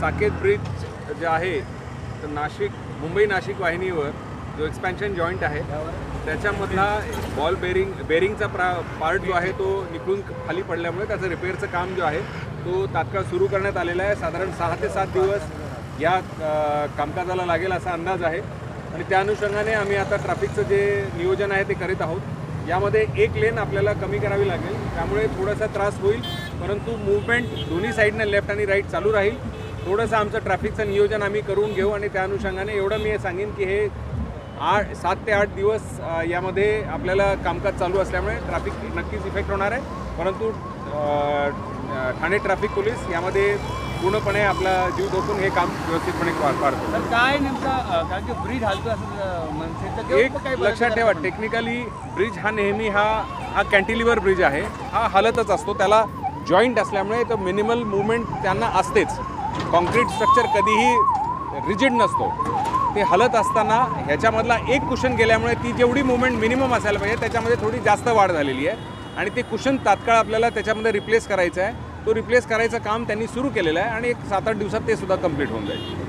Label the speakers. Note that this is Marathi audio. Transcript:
Speaker 1: साकेत ब्रिज जे आहे तर नाशिक मुंबई नाशिक वाहिनीवर जो एक्सपॅन्शन जॉईंट आहे त्याच्यामधला बॉल बेरिंग बेरिंगचा प्रा पार्ट जो आहे तो निघून खाली पडल्यामुळे त्याचं रिपेअरचं काम जो आहे तो तात्काळ सुरू करण्यात आलेला आहे. साधारण सहा ते सात दिवस या कामकाजाला लागेल असा अंदाज आहे. आणि त्या अनुषंगाने आम्ही आता ट्रॅफिकचं जे नियोजन आहे ते करीत आहोत. यामध्ये एक लेन आपल्याला कमी करावी लागेल. त्यामुळे थोडासा त्रास होईल परंतु मूवमेंट दोन्ही साईडनं लेफ्ट आणि राईट चालू राहील. थोडंसं आमचं ट्रॅफिकचं नियोजन आम्ही करून घेऊ आणि त्या अनुषंगाने एवढं मी हे सांगेन की हे आठ सात ते आठ दिवस यामध्ये आपल्याला कामकाज चालू असल्यामुळे ट्रॅफिक नक्कीच इफेक्ट होणार आहे. परंतु ठाणे ट्रॅफिक पोलीस यामध्ये पूर्णपणे आपला जीव धोकून हे काम व्यवस्थितपणे पार पाडतो.
Speaker 2: काय नेमका की ब्रिज हलतो असं
Speaker 1: एक लक्षात ठेवा टेक्निकली ब्रिज हा नेहमी हा हा कॅन्टिलिव्हर ब्रिज आहे. हा हलतच असतो. त्याला जॉईंट असल्यामुळे तो मिनिमल मुवमेंट त्यांना असतेच. कॉन्क्रीट स्ट्रक्चर कधीही रिजिड नसतो. ते हलत असताना ह्याच्यामधला एक कुशन गेल्यामुळे ती जेवढी मुवमेंट मिनिमम असायला पाहिजे त्याच्यामध्ये थोडी जास्त वाढ झालेली आहे. आणि ते कुशन तात्काळ आपल्याला त्याच्यामध्ये रिप्लेस करायचं आहे. तो रिप्लेस करायचं काम त्यांनी सुरू केलेलं आहे आणि एक सात आठ दिवसात ते सुद्धा कंप्लीट होऊन जाईल.